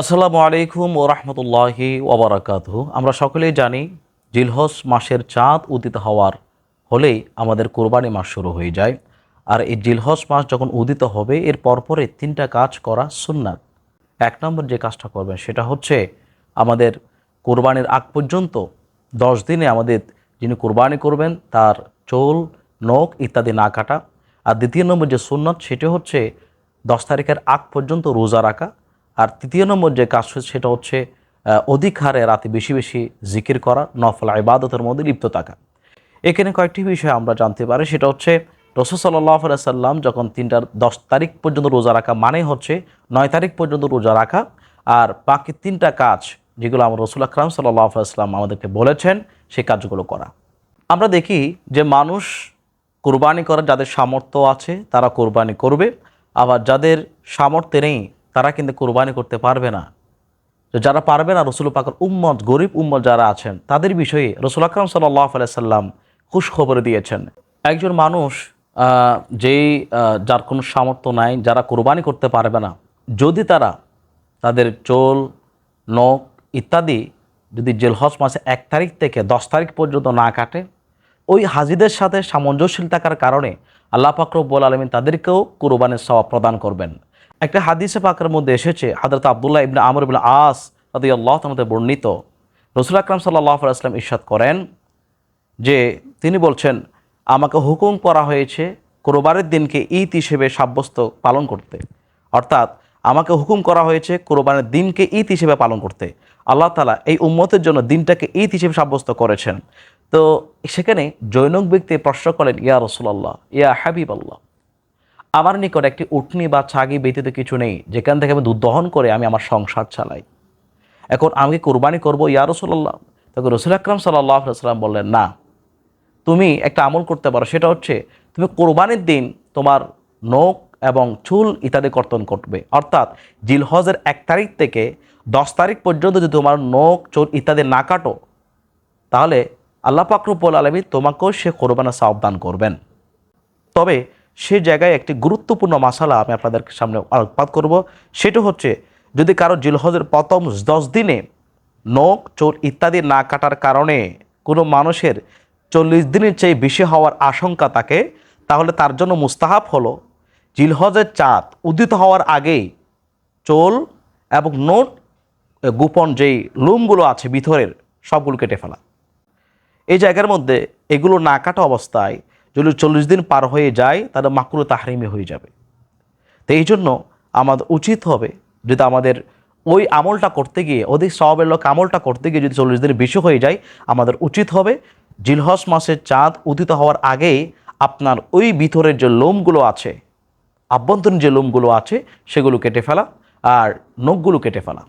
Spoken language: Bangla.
আসসালামু আলাইকুম ও রহমতুল্লাহি ওবরাকাত আমরা সকলেই জানি জিলহস মাসের চাঁদ উদিত হওয়ার হলেই আমাদের কোরবানি মাস শুরু হয়ে যায়। আর এই জিলহস মাস যখন উদিত হবে, এর পরপরে তিনটা কাজ করা সুন্নাত। এক নম্বর যে কাজটা করবেন, সেটা হচ্ছে আমাদের কোরবানির আগ পর্যন্ত দশ দিনে আমাদের যিনি কোরবানি করবেন, তার চোল, নখ ইত্যাদি না কাটা। আর দ্বিতীয় নম্বর যে সুন্নত, সেটি হচ্ছে দশ তারিখের আগ পর্যন্ত রোজা রাখা। আর তৃতীয় নম্বর যে কাজ সেটা হচ্ছে অধিক হারে রাতে বেশি বেশি জিকির করা, নফল ইবাদতের মধ্যে লিপ্ত থাকা। এখানে কয়েকটি বিষয় আমরা জানতে পারি, সেটা হচ্ছে রসুল সাল্লাহ সাল্লাম যখন তিনটার দশ তারিখ পর্যন্ত রোজা রাখা মানে হচ্ছে নয় তারিখ পর্যন্ত রোজা রাখা, আর বাকি তিনটা কাজ যেগুলো আমরা রসুল আকরাম সাল্লাহ সাল্লাম আমাদেরকে বলেছেন সেই কাজগুলো করা। আমরা দেখি যে মানুষ কোরবানি করার যাদের সামর্থ্য আছে, তারা কোরবানি করবে, আবার যাদের সামর্থ্য নেই তারা কিন্তু কোরবানি করতে পারবে না। তো যারা পারবে না, রসুল পাকের উম্মত, গরিব উম্মত যারা আছেন, তাদের বিষয়ে রসুল আকরাম সাল্লাহ সাল্লাম খুশ খবর দিয়েছেন। একজন মানুষ যেই যার কোনো সামর্থ্য নাই, যারা কোরবানি করতে পারবে না, যদি তারা তাদের চোল, নখ ইত্যাদি যদি জেলহজ মাসে এক তারিখ থেকে দশ তারিখ পর্যন্ত না কাটে, ওই হাজিদের সাথে সামঞ্জস্যশীল থাকার কারণে আল্লাহ পাকরব্বুল আলমিন তাদেরকেও কুরবানের সওয়াব প্রদান করবেন। একটা হাদিসে পাকের মধ্যে এসেছে, হাজরত আবদুল্লাহ ইবনে আমর ইবনে আস রাদি আল্লাহ তামতে বর্ণিত। রসুল আকরাম সাল্লাহ আসলাম ইরশাদ করেন যে, তিনি বলছেন, আমাকে হুকুম করা হয়েছে কোরবানের দিনকে ঈদ হিসেবে সাব্যস্ত পালন করতে। অর্থাৎ, আমাকে হুকুম করা হয়েছে কোরবানের দিনকে ঈদ হিসেবে পালন করতে। আল্লাহ তালা এই উম্মতের জন্য দিনটাকে ঈদ হিসেবে সাব্যস্ত করেছেন। তো সেখানে জৈনক ব্যক্তি প্রশ্ন করেন, ইয়া রসুলাল্লাহ, ইয়া হাবিব আল্লাহ আমার নিকট একটি উটনি বা ছাগি ব্যতীত কিছু নেই। যেখান থেকে আমি দুধ দহন করে আমি আমার সংসার চালাই। এখন আমি কোরবানি করব? ইয়া রসুল্লাহ তখন রসুল আকরাম সাল্লাহ সাল্লাম বললেন, না। তুমি একটা আমল করতে পারো। সেটা হচ্ছে তুমি কোরবানির দিন তোমার নখ এবং চুল ইত্যাদি কর্তন করবে। অর্থাৎ জিলহজের এক তারিখ থেকে দশ তারিখ পর্যন্ত যদি তোমার নখ, চুল ইত্যাদি না কাটো, তাহলে আল্লাহ পাকরুবুল আলমী তোমাকেও সে কোরবানা সাবধান করবেন। তবে সে জায়গায় একটি গুরুত্বপূর্ণ মশালা আমি আপনাদের সামনে আলোকপাত করব। সেটা হচ্ছে, যদি কারও জিলহজের প্রথম দশ দিনে নখ, চোর ইত্যাদি না কাটার কারণে কোনো মানুষের চল্লিশ দিনের চেয়ে বেশি হওয়ার আশঙ্কা থাকে, তাহলে তার জন্য মুস্তাহাব হলো জিলহজের চাঁদ উদিত হওয়ার আগেই চোল এবং নোট গোপন যেই লুমগুলো আছে ভিতরের সবগুলো কেটে ফেলা। এই জায়গার মধ্যে এগুলো না কাটা অবস্থায় যদি চল্লিশ দিন পার হয়ে যায়, তাহলে মাকুরু তাহরিমি হয়ে যাবে। তো এই জন্য আমাদের উচিত হবে যদি আমাদের ওই আমলটা করতে গিয়ে, অধিক সবাবের লোক আমলটা করতে গিয়ে যদি চল্লিশ দিনের বেশি হয়ে যায়, আমাদের উচিত হবে জিলহস মাসের চাঁদ উদিত হওয়ার আগে আপনার ওই ভিতরের যে লোমগুলো আছে, আভ্যন্তরীণ যে লোমগুলো আছে, সেগুলো কেটে ফেলা, আর নখগুলো কেটে ফেলা।